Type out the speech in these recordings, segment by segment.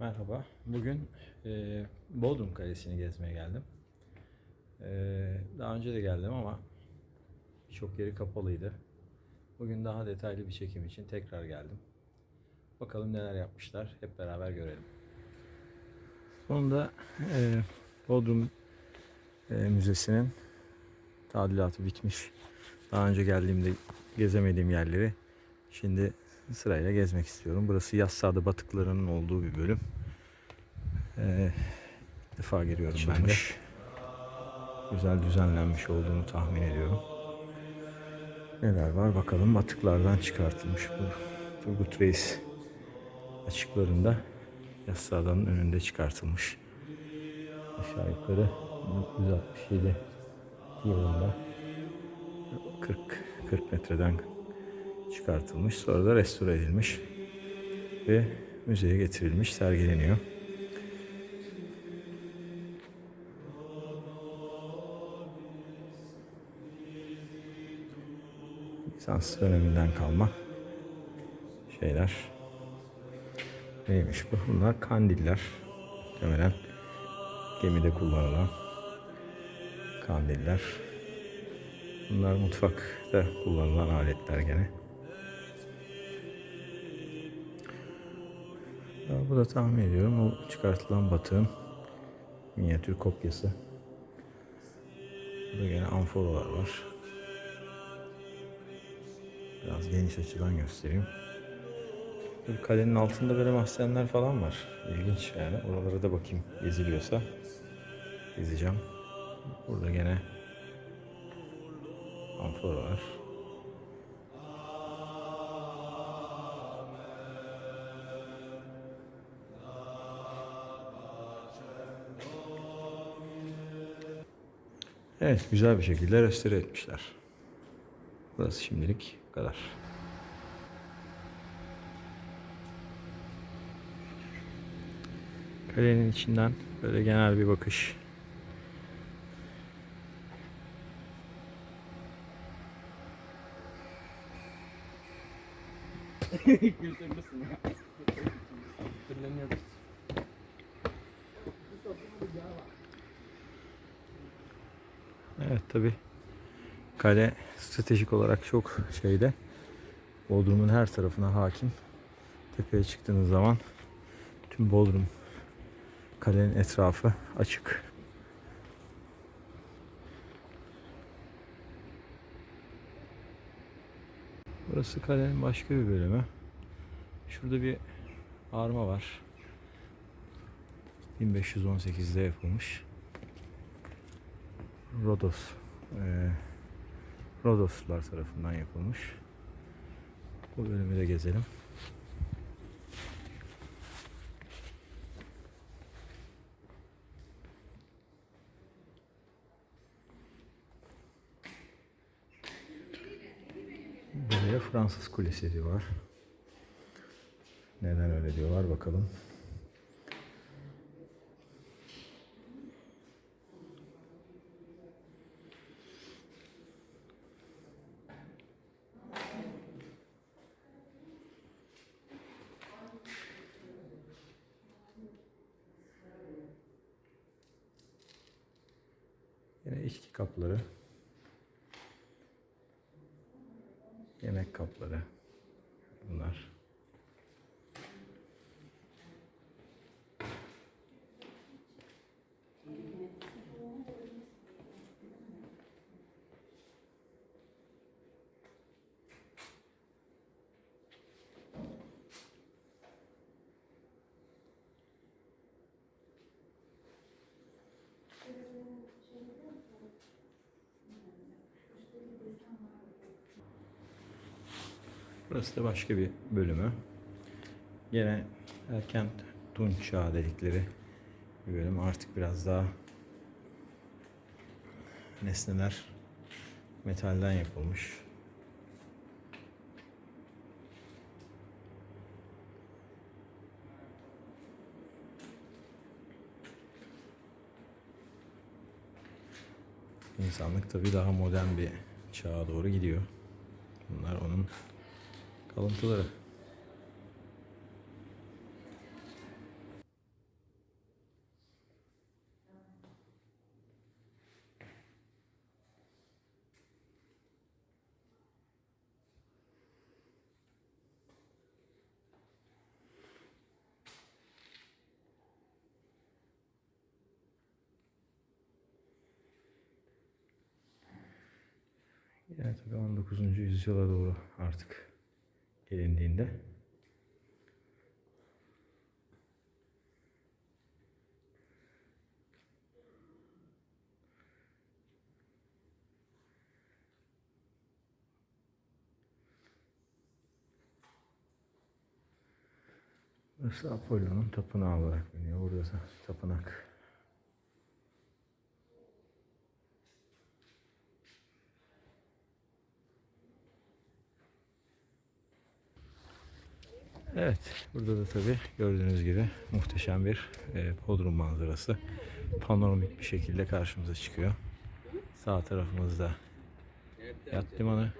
Merhaba. Bugün e, Bodrum Kalesi'ni gezmeye geldim. E, daha önce de geldim ama birçok yeri kapalıydı. Bugün daha detaylı bir çekim için tekrar geldim. Bakalım neler yapmışlar. Hep beraber görelim. Sonunda e, Bodrum e, Müzesi'nin tadilatı bitmiş. Daha önce geldiğimde gezemediğim yerleri şimdi sırayla gezmek istiyorum. Burası Yassıada batıklarının olduğu bir bölüm. İlk defa geliyorum ben de. Güzel düzenlenmiş olduğunu tahmin ediyorum. Neler var bakalım. Batıklardan çıkartılmış bu Turgut Reis açıklarında Yassıada'nın önünde çıkartılmış. Aşağı yukarı 1967 yılında 40 40 metreden çıkartılmış. Sonra da restore edilmiş ve müzeye getirilmiş, sergileniyor. Bizans döneminden kalma şeyler. Neymiş bu? Bunlar kandiller. Muhtemelen gemide kullanılan kandiller. Bunlar mutfakta kullanılan aletler gene. Bu da tahmin ediyorum o çıkartılan batığın minyatür kopyası. Burada gene amfolalar var. Biraz geniş açıdan göstereyim. Bu kalenin altında böyle mahzenler falan var. İlginç yani. Oralara da bakayım geziliyorsa. Gezeceğim. Burada gene amfora var. Evet, güzel bir şekilde restore etmişler. Burası şimdilik kadar. Kalenin içinden böyle genel bir bakış. Ya. Evet tabi kale stratejik olarak çok şeyde Bodrum'un her tarafına hakim. Tepeye çıktığınız zaman tüm Bodrum kalenin etrafı açık. Burası kalenin başka bir bölümü. Şurada bir arma var. 1518'de yapılmış. Rodos e, Rodoslular tarafından yapılmış. Bu bölümü de gezelim. Buraya Fransız Kulesi diyorlar. Neden öyle diyorlar bakalım. Yine içki kapları. Yemek kapları. Bunlar. Burası da başka bir bölümü. Yine erken Tunç Çağı dedikleri bir bölüm. Artık biraz daha nesneler metalden yapılmış. İnsanlık tabii daha modern bir çağa doğru gidiyor. Bunlar onun kalıntıları. Yani tabii 19. yüzyıla doğru artık gelindiğinde Burası Apollo'nun tapınağı olarak biliniyor. Burada da tapınak. Evet, burada da tabii gördüğünüz gibi muhteşem bir e, Bodrum manzarası. Panoramik bir şekilde karşımıza çıkıyor. Sağ tarafımızda yat limanı.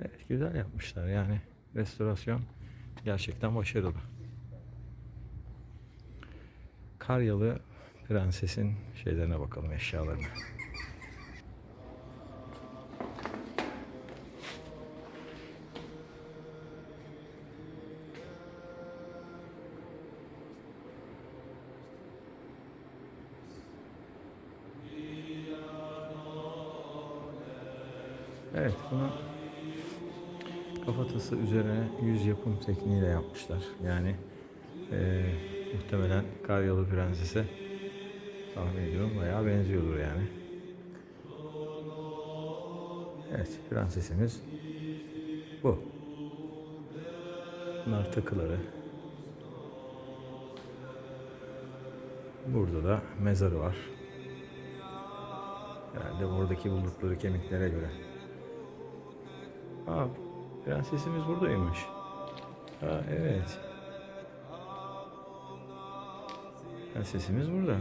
Evet, güzel yapmışlar yani. Restorasyon gerçekten başarılı. Karyalı prensesin şeylerine bakalım eşyalarına. Evet bunu kafatası üzerine yüz yapım tekniğiyle yapmışlar. Yani eee, muhtemelen Karyalı Prenses'e tahmin ediyorum bayağı benziyordur yani. Evet prensesimiz bu. Bunlar takıları. Burada da mezarı var. Herhalde oradaki buldukları kemiklere göre. Aa, prensesimiz buradaymış. Ha, evet. Prensesimiz burada.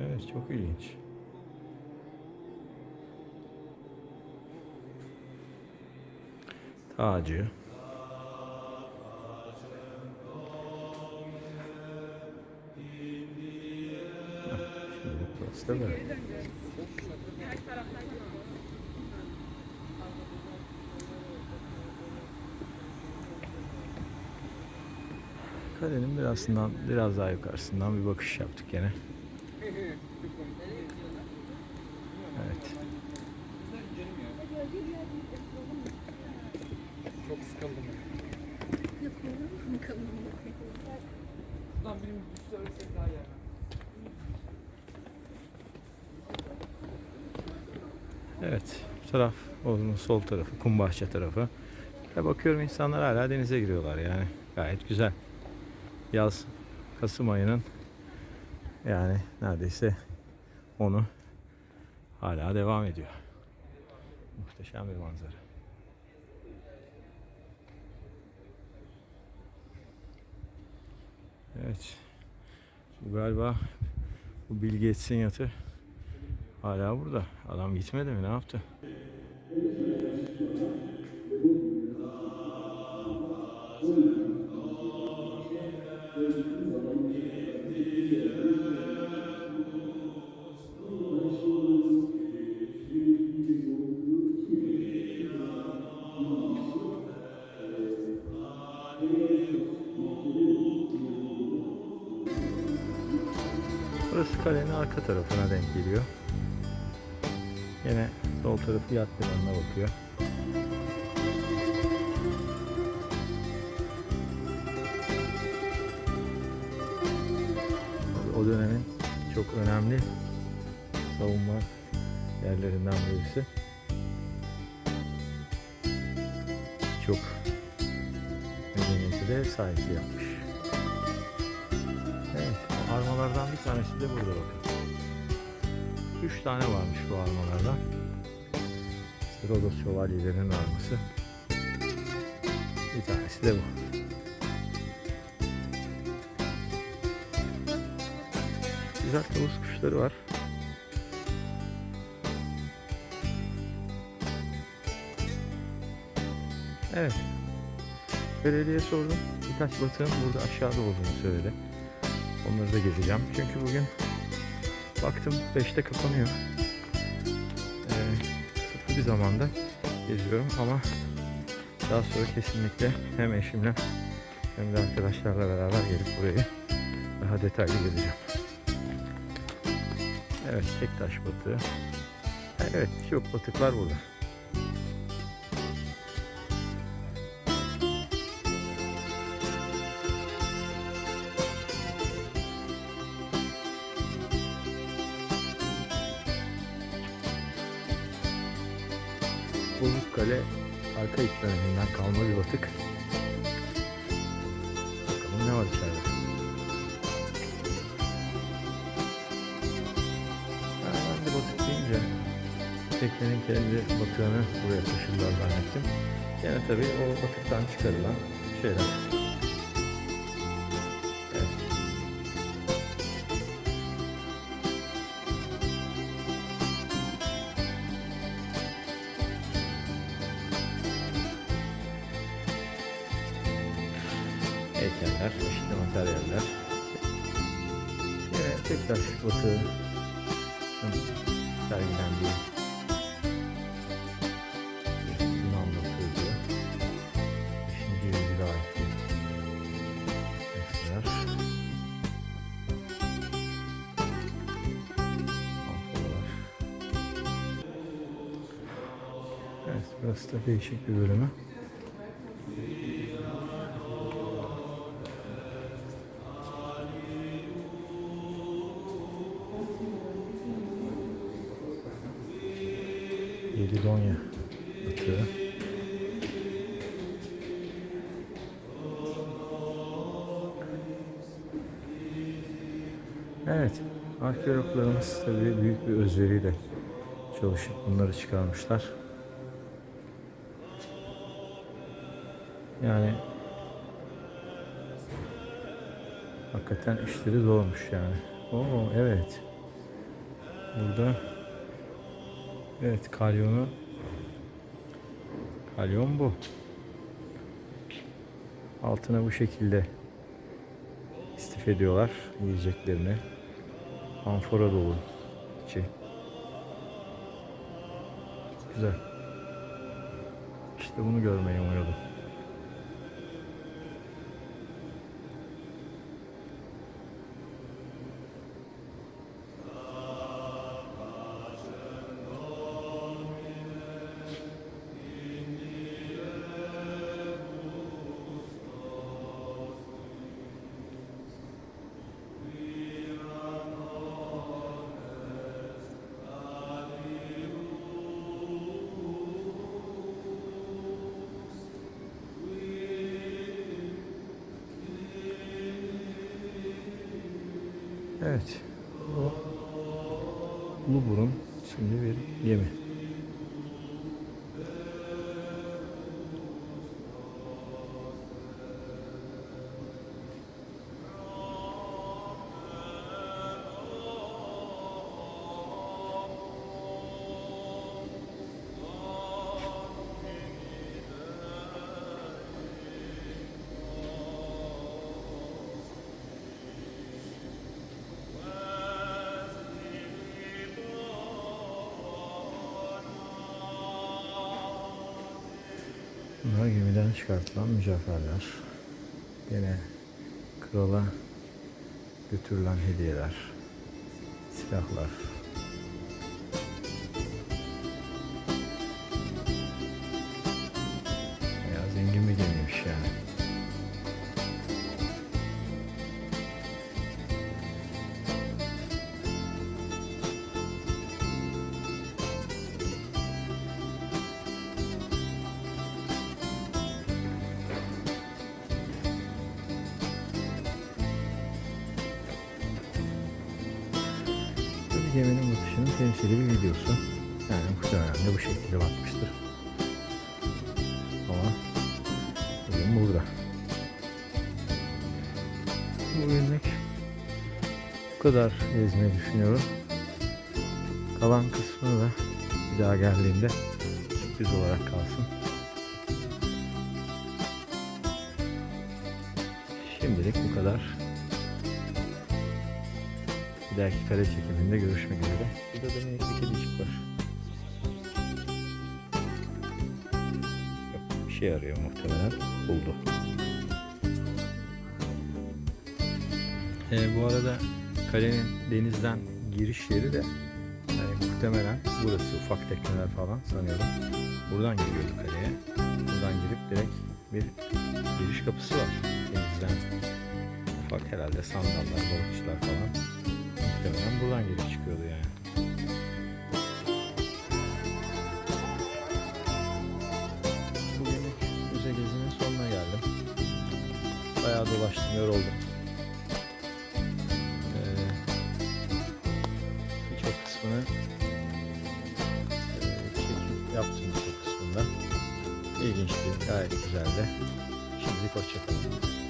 Evet, çok ilginç. Tacı. Şimdi burası da. Kalenin birazından, biraz daha yukarısından bir bakış yaptık gene. Evet. Çok sıkıldım. Daha iyi. Evet. Bu taraf onun sol tarafı, Kumbahçe tarafı. Ve bakıyorum insanlar hala denize giriyorlar yani. Gayet güzel. Yaz Kasım ayının yani neredeyse onu hala devam ediyor. Muhteşem bir manzara. Evet. Bu galiba bu Bill Gates'in yatı hala burada. Adam gitmedi mi? Ne yaptı? Burası kalenin arka tarafına denk geliyor. Yine sol tarafı yat limanına bakıyor. O dönemin çok önemli savunma yerlerinden birisi. Çok medeniyeti de sahipliği yapmış. O armalardan bir tanesi de burada bakın. Üç tane varmış bu armalardan. İşte Rodos şövalyelerinin arması. Bir tanesi de bu. Güzel tavus kuşları var. Evet. Belediye sordum. Birkaç batığın burada aşağıda olduğunu söyledi. Onları da gezeceğim. Çünkü bugün baktım 5'te kapanıyor. Ee, kısıtlı bir zamanda geziyorum ama daha sonra kesinlikle hem eşimle hem de arkadaşlarla beraber gelip burayı daha detaylı gezeceğim. Evet, Tektaş batığı. Evet, çok batıklar burada. Kale arka iç döneminden kalma bir batık. Bakalım ne var içeride. Ben de batık deyince teknenin kendi batığını buraya taşıdılar zannettim. Gene tabii o batıktan çıkarılan şeyler. Heykeller, çeşitli materyaller. Yine tekrar batığı sergilendiği batığı diyor. 5. yüzyıla ait eser. Amforalar. Evet, burası da değişik bir bölümü. Arkeologlarımız tabii büyük bir özveriyle çalışıp bunları çıkarmışlar. Yani hakikaten işleri zormuş yani. Oo evet. Burada Evet kalyonu kalyon bu. Altına bu şekilde istif ediyorlar yiyeceklerini. Amfora dolu içi. Güzel. İşte bunu görmeyi umuyordum. Evet. Uluburun şimdi bir yemi. Bunlar gemiden çıkartılan mücevherler. Yine krala götürülen hediyeler, silahlar. Geminin batışının temsili bir videosu. Yani muhtemelen de bu şekilde bakmıştır. Ama bugün burada. Bugünlük bu kadar gezmeyi düşünüyorum. Kalan kısmını da bir daha geldiğimde sürpriz olarak kalsın. Şimdilik bu kadar. Bir dahaki kare çekiminde görüşmek üzere. Burada da minik bir kedicik var. Yok, bir şey arıyor muhtemelen. Buldu. Ee, bu arada kalenin denizden giriş yeri de yani muhtemelen burası ufak tekneler falan sanıyorum. Buradan giriyordu kaleye. Buradan girip direkt bir giriş kapısı var. Denizden ufak herhalde sandallar, balıkçılar falan. Muhtemelen buradan girip çıkıyordu yani. Bugünlük müze gezinin sonuna geldim. Bayağı dolaştım, yoruldum. Ee, birçok kısmını e, çekim yaptım birçok kısmında. İlginçti, gayet güzeldi. Şimdilik hoşçakalın.